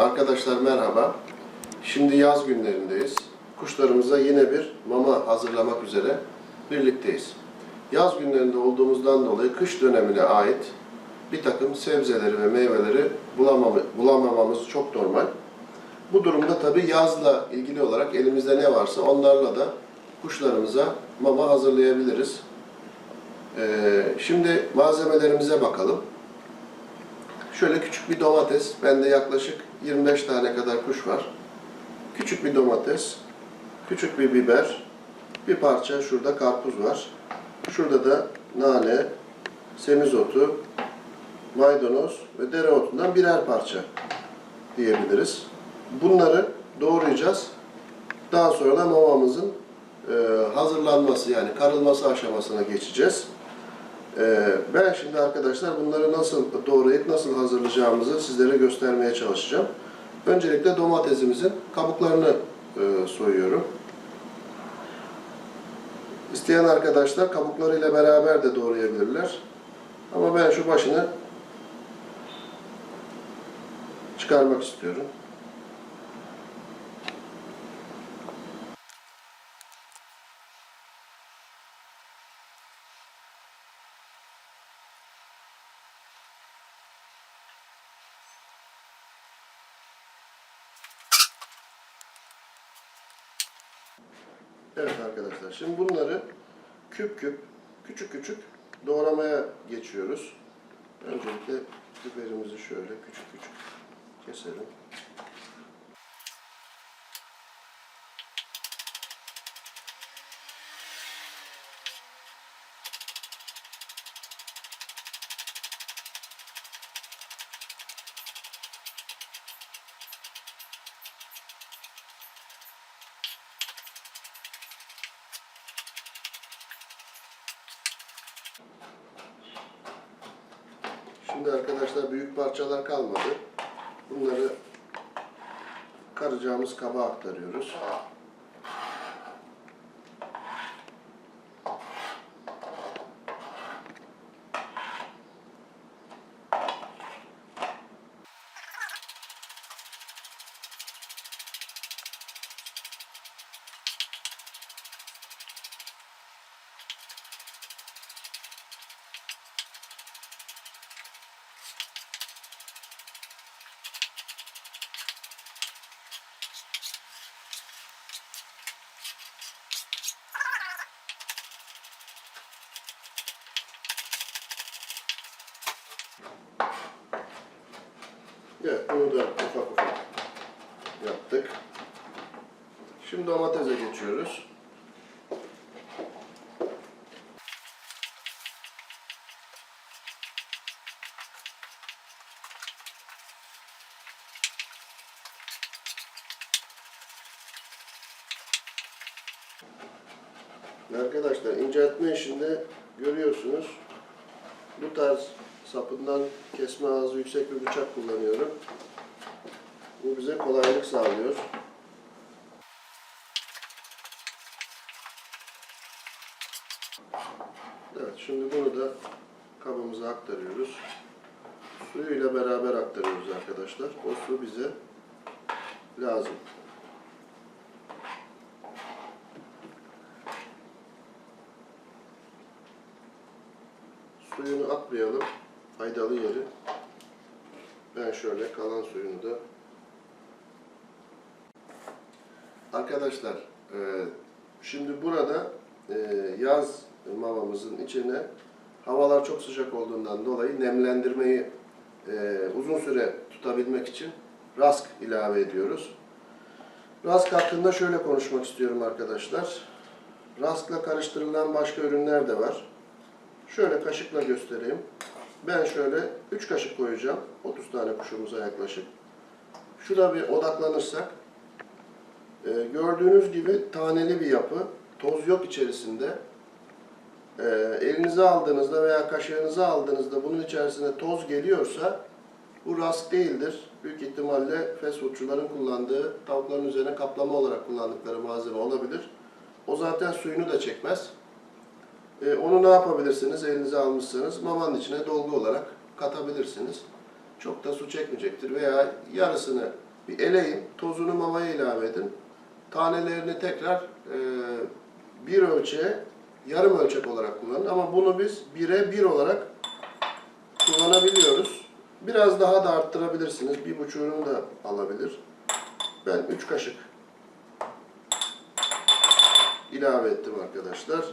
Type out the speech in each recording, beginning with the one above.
Arkadaşlar merhaba. Şimdi yaz günlerindeyiz. Kuşlarımıza yine bir mama hazırlamak üzere birlikteyiz. Yaz günlerinde olduğumuzdan dolayı kış dönemine ait bir takım sebzeleri ve meyveleri bulamam- bulamamamız çok normal. Bu durumda tabii yazla ilgili olarak elimizde ne varsa onlarla da kuşlarımıza mama hazırlayabiliriz. Ee, şimdi malzemelerimize bakalım. Şöyle küçük bir domates. Bende yaklaşık 25 tane kadar kuş var. Küçük bir domates, küçük bir biber, bir parça şurada karpuz var. Şurada da nane, semizotu, maydanoz ve dereotundan birer parça diyebiliriz. Bunları doğrayacağız. Daha sonra da mamamızın e, hazırlanması yani karılması aşamasına geçeceğiz. Ee, Ben şimdi arkadaşlar bunları nasıl doğrayıp nasıl hazırlayacağımızı sizlere göstermeye çalışacağım. Öncelikle domatesimizin kabuklarını e, soyuyorum. İsteyen arkadaşlar kabuklarıyla beraber de doğrayabilirler. Ama ben şu başını çıkarmak istiyorum. Evet arkadaşlar, şimdi bunları küp küp, küçük küçük doğramaya geçiyoruz. Öncelikle biberimizi şöyle küçük küçük keselim. Arkadaşlar büyük parçalar kalmadı. Bunları karacağımız kaba aktarıyoruz. Evet, bunu da ufak ufak yaptık. Şimdi domatese geçiyoruz. Arkadaşlar inceltme işinde görüyorsunuz bu tarz sapından kesme ağzı yüksek bir bıçak kullanıyorum. Bu bize kolaylık sağlıyor. Evet, şimdi bunu da kabımıza aktarıyoruz. Suyuyla beraber aktarıyoruz arkadaşlar. O su bize lazım. Suyunu atmayalım. Faydalı yeri. Ben şöyle kalan suyunu da Arkadaşlar e, şimdi burada e, yaz mamamızın içine havalar çok sıcak olduğundan dolayı nemlendirmeyi e, uzun süre tutabilmek için rask ilave ediyoruz. Rask hakkında şöyle konuşmak istiyorum arkadaşlar. Raskla karıştırılan başka ürünler de var. Şöyle kaşıkla göstereyim. Ben şöyle 3 kaşık koyacağım. 30 tane kuşumuza yaklaşık. Şuna bir odaklanırsak e, gördüğünüz gibi taneli bir yapı. Toz yok içerisinde. E, elinize aldığınızda veya kaşığınıza aldığınızda bunun içerisine toz geliyorsa bu rask değildir. Büyük ihtimalle fast foodçuların kullandığı tavukların üzerine kaplama olarak kullandıkları malzeme olabilir. O zaten suyunu da çekmez. E, onu ne yapabilirsiniz? Elinize almışsanız mamanın içine dolgu olarak katabilirsiniz. Çok da su çekmeyecektir veya yarısını bir eleyin, tozunu mamaya ilave edin. Tanelerini tekrar e, bir ölçeğe yarım ölçek olarak kullanın. Ama bunu biz bire bir olarak kullanabiliyoruz. Biraz daha da arttırabilirsiniz. Bir buçuğunu da alabilir. Ben üç kaşık ilave ettim arkadaşlar.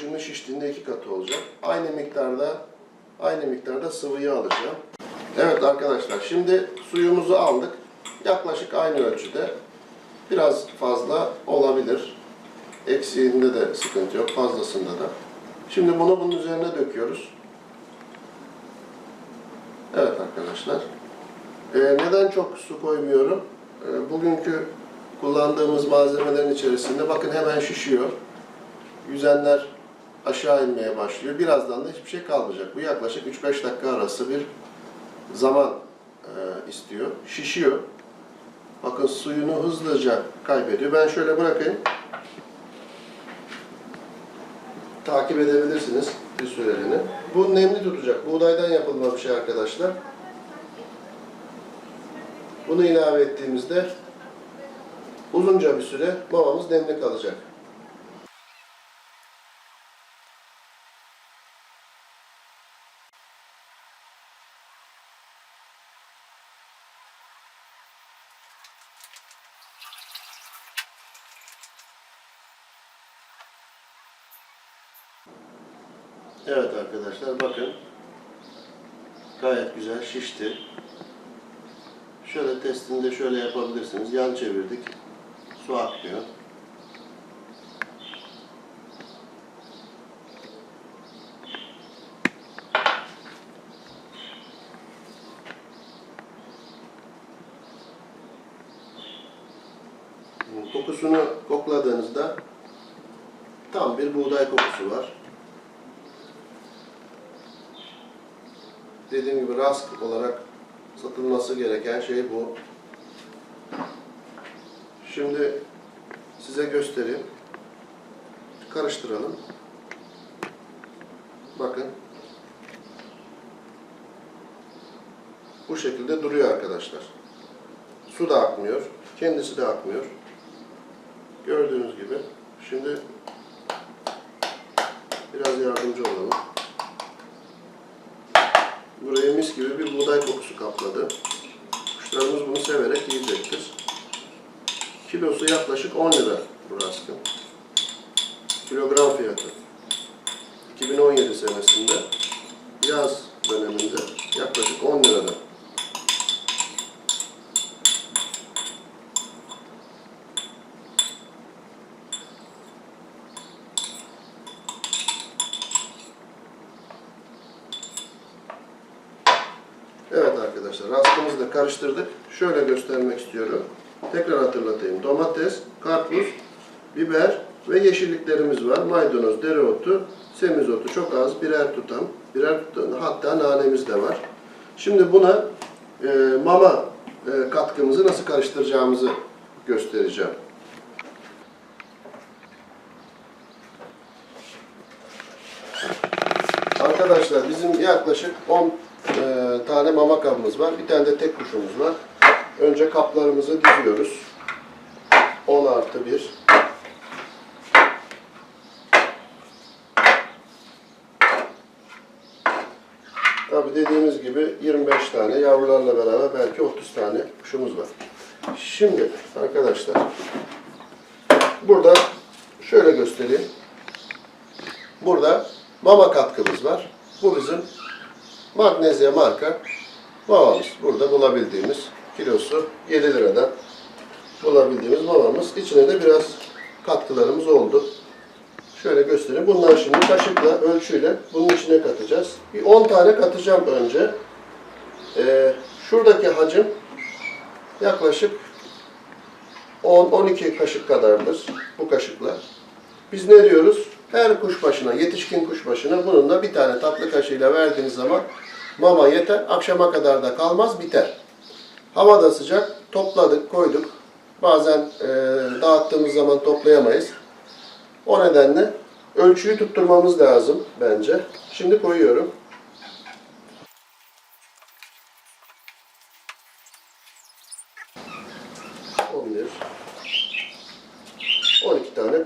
Şimdi şiştiğinde iki katı olacak. Aynı miktarda aynı miktarda sıvıyı alacağım. Evet arkadaşlar şimdi suyumuzu aldık. Yaklaşık aynı ölçüde. Biraz fazla olabilir. Eksiğinde de sıkıntı yok. Fazlasında da. Şimdi bunu bunun üzerine döküyoruz. Evet arkadaşlar. Ee, neden çok su koymuyorum? Ee, bugünkü kullandığımız malzemelerin içerisinde bakın hemen şişiyor. Yüzenler aşağı inmeye başlıyor. Birazdan da hiçbir şey kalmayacak. Bu yaklaşık 3-5 dakika arası bir zaman e, istiyor. Şişiyor. Bakın suyunu hızlıca kaybediyor. Ben şöyle bırakayım. Takip edebilirsiniz bir süreliğine. Bu nemli tutacak. Buğdaydan yapılma bir şey arkadaşlar. Bunu ilave ettiğimizde uzunca bir süre mamamız nemli kalacak. Evet bakın. Gayet güzel şişti. Şöyle testini de şöyle yapabilirsiniz. Yan çevirdik. Su akmıyor. Kokusunu kokladığınızda tam bir buğday kokusu var. Dediğim gibi rask olarak satılması gereken şey bu. Şimdi size göstereyim. Karıştıralım. Bakın. Bu şekilde duruyor arkadaşlar. Su da akmıyor. Kendisi de akmıyor. Gördüğünüz gibi. Şimdi biraz yardımcı olalım. Buraya mis gibi bir buğday kokusu kapladı. Kuşlarımız bunu severek yiyecektir. Kilosu yaklaşık 10 lira bu raskın. Kilogram fiyatı. 2017 senesinde yaz döneminde yaklaşık 10 lirada. Evet arkadaşlar raskımızı da karıştırdık. Şöyle göstermek istiyorum. Tekrar hatırlatayım. Domates, karpuz, biber ve yeşilliklerimiz var. Maydanoz, dereotu, semizotu çok az birer tutam. Birer tutam hatta nanemiz de var. Şimdi buna e, mama e, katkımızı nasıl karıştıracağımızı göstereceğim. Arkadaşlar bizim yaklaşık 10 e, tane mama kabımız var. Bir tane de tek kuşumuz var. Önce kaplarımızı diziyoruz. 10 artı 1. Tabi dediğimiz gibi 25 tane yavrularla beraber belki 30 tane kuşumuz var. Şimdi arkadaşlar burada şöyle göstereyim. Burada mama katkımız var. Bu bizim Magnezya marka mamamız. Burada bulabildiğimiz kilosu 7 liradan bulabildiğimiz mamamız. İçine de biraz katkılarımız oldu. Şöyle göstereyim. Bunları şimdi kaşıkla, ölçüyle bunun içine katacağız. Bir 10 tane katacağım önce. Ee, şuradaki hacim yaklaşık 10-12 kaşık kadardır bu kaşıkla. Biz ne diyoruz? Her kuş başına, yetişkin kuş başına bunun da bir tane tatlı kaşığıyla verdiğiniz zaman mama yeter. Akşama kadar da kalmaz, biter. Hava da sıcak. Topladık, koyduk. Bazen e, dağıttığımız zaman toplayamayız. O nedenle ölçüyü tutturmamız lazım bence. Şimdi koyuyorum.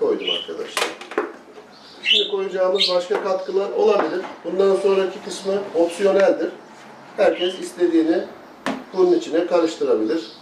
koydum arkadaşlar. Şimdi koyacağımız başka katkılar olabilir. Bundan sonraki kısmı opsiyoneldir. Herkes istediğini bunun içine karıştırabilir.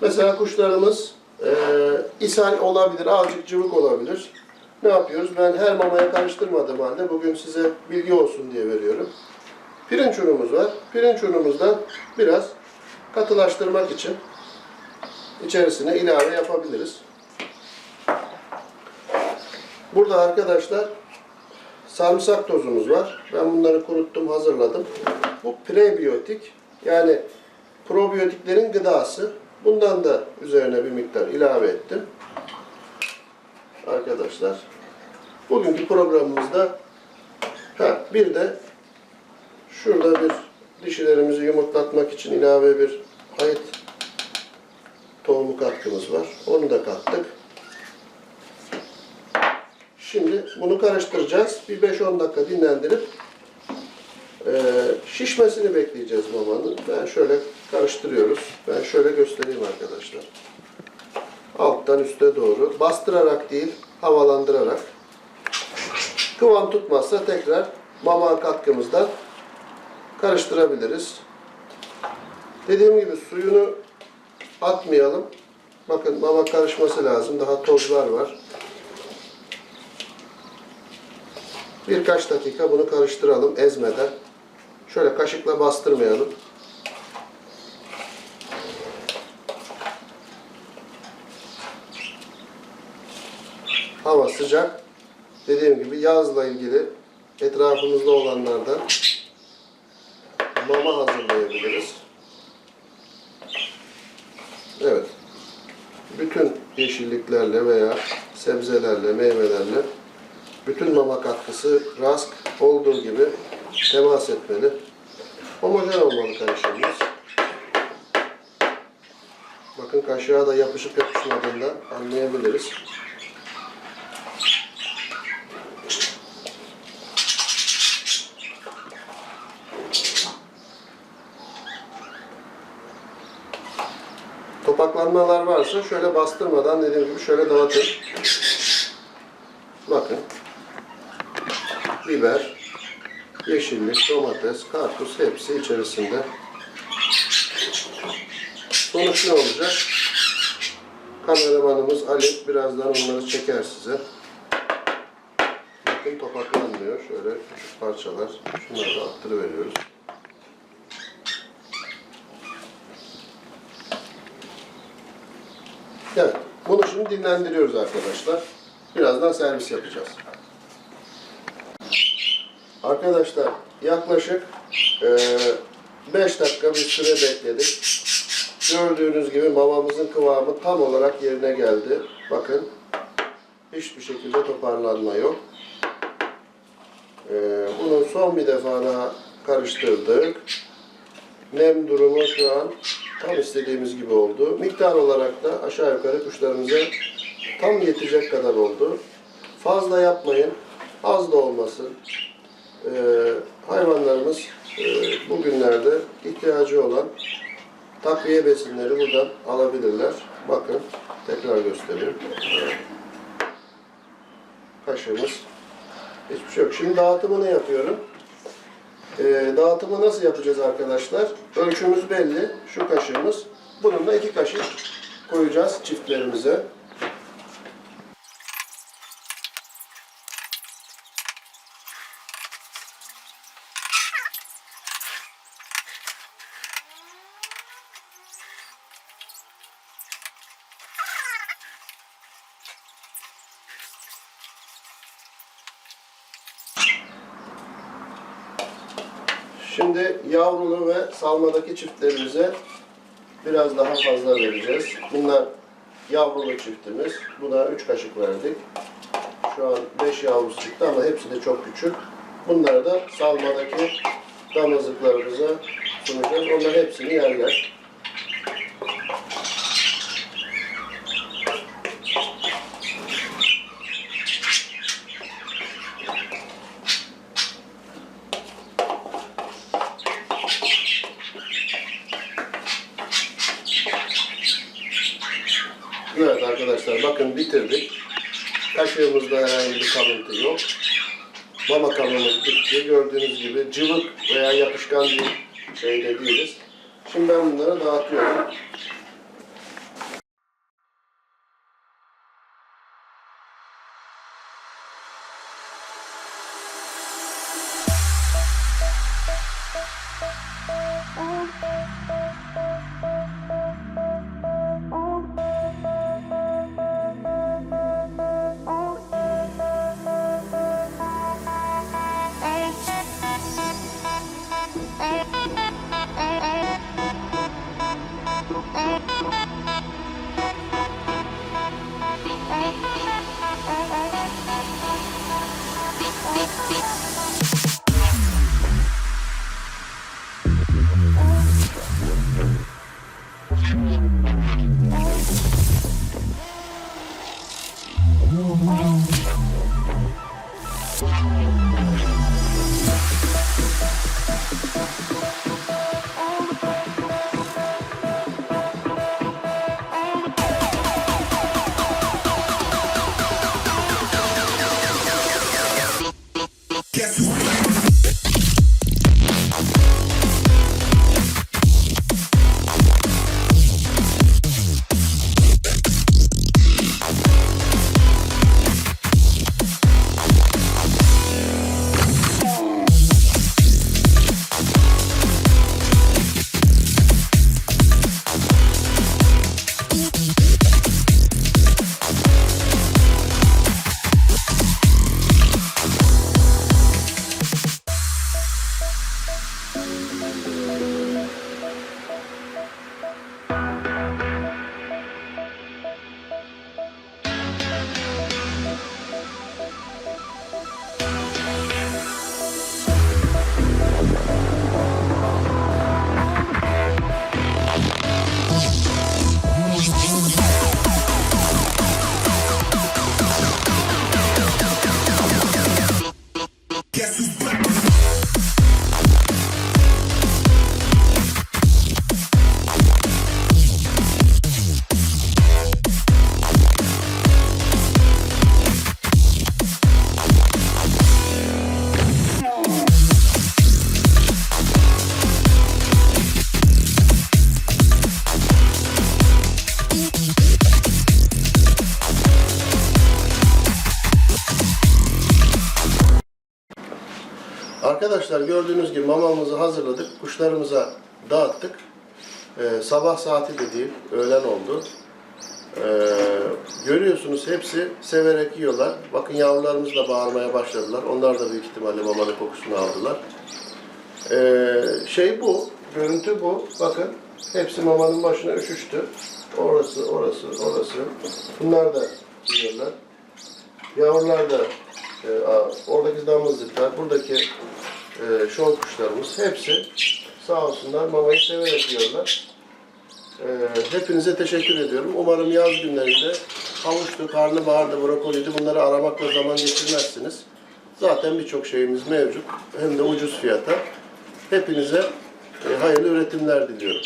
Mesela kuşlarımız e, ishal olabilir, azıcık cıvık olabilir. Ne yapıyoruz? Ben her mamaya karıştırmadığım halde bugün size bilgi olsun diye veriyorum. Pirinç unumuz var. Pirinç unumuzdan biraz katılaştırmak için içerisine ilave yapabiliriz. Burada arkadaşlar sarımsak tozumuz var. Ben bunları kuruttum, hazırladım. Bu prebiyotik yani probiyotiklerin gıdası. Bundan da üzerine bir miktar ilave ettim. Arkadaşlar bugünkü programımızda ha, bir de şurada bir dişilerimizi yumurtlatmak için ilave bir hayıt tohumu katkımız var. Onu da kattık. Şimdi bunu karıştıracağız. Bir 5-10 dakika dinlendirip eee, şişmesini bekleyeceğiz mamanın. Ben şöyle karıştırıyoruz. Ben şöyle göstereyim arkadaşlar. Alttan üste doğru. Bastırarak değil, havalandırarak. Kıvam tutmazsa tekrar mama katkımızdan karıştırabiliriz. Dediğim gibi suyunu atmayalım. Bakın mama karışması lazım. Daha tozlar var. Birkaç dakika bunu karıştıralım ezmeden. Şöyle kaşıkla bastırmayalım. Hava sıcak. Dediğim gibi yazla ilgili etrafımızda olanlardan mama hazırlayabiliriz. Evet. Bütün yeşilliklerle veya sebzelerle, meyvelerle bütün mama katkısı rask olduğu gibi temas etmeli. Homojen olmalı karışımımız. Bakın kaşığa da yapışıp yapışmadığından anlayabiliriz. Topaklanmalar varsa şöyle bastırmadan dediğim gibi şöyle dağıtın. Bakın. Biber, yeşillik, domates, karpuz hepsi içerisinde. Sonuç ne olacak? Kameramanımız Ali birazdan onları çeker size. Bakın topaklanmıyor. Şöyle küçük parçalar. Şunları da attırıveriyoruz. Evet. Bunu şimdi dinlendiriyoruz arkadaşlar. Birazdan servis yapacağız. Arkadaşlar yaklaşık 5 dakika bir süre bekledik. Gördüğünüz gibi mamamızın kıvamı tam olarak yerine geldi. Bakın hiçbir şekilde toparlanma yok. Ee, bunu son bir defa daha karıştırdık. Nem durumu şu an tam istediğimiz gibi oldu. Miktar olarak da aşağı yukarı kuşlarımıza tam yetecek kadar oldu. Fazla yapmayın, az da olmasın. Ee, hayvanlarımız e, bugünlerde ihtiyacı olan takviye besinleri buradan alabilirler. Bakın tekrar göstereyim. Kaşığımız. Hiçbir şey yok. Şimdi dağıtımını yapıyorum. Ee, dağıtımı nasıl yapacağız arkadaşlar? Ölçümüz belli. Şu kaşığımız. Bununla iki kaşık koyacağız çiftlerimize. Şimdi yavrulu ve salmadaki çiftlerimize biraz daha fazla vereceğiz. Bunlar yavrulu çiftimiz. Buna 3 kaşık verdik. Şu an 5 yavrusu çıktı ama hepsi de çok küçük. Bunları da salmadaki damızlıklarımıza sunacağız. Onlar hepsini yerler. Evet arkadaşlar bakın bitirdik. Kaşığımızda herhangi bir kalıntı yok. Mama kabımız bitti. Gördüğünüz gibi cıvık veya yapışkan bir şeyde değiliz. Şimdi ben bunları dağıtıyorum. Yeah. Guess who's Arkadaşlar gördüğünüz gibi mamamızı hazırladık. Kuşlarımıza dağıttık. Ee, sabah saati de değil, öğlen oldu. Ee, görüyorsunuz hepsi severek yiyorlar. Bakın yavrularımız da bağırmaya başladılar. Onlar da büyük ihtimalle mamanın kokusunu aldılar. Ee, şey bu, görüntü bu. Bakın hepsi mamanın başına üşüştü. Orası, orası, orası. Bunlar da yiyorlar. Yavrular da e, oradaki damızlıklar, buradaki e, şol kuşlarımız hepsi sağ olsunlar mamayı severek yiyorlar. E, hepinize teşekkür ediyorum. Umarım yaz günlerinde havuçtu, karnabahardı, brokoliydi bunları aramakla zaman geçirmezsiniz. Zaten birçok şeyimiz mevcut. Hem de ucuz fiyata. Hepinize e, hayırlı üretimler diliyorum.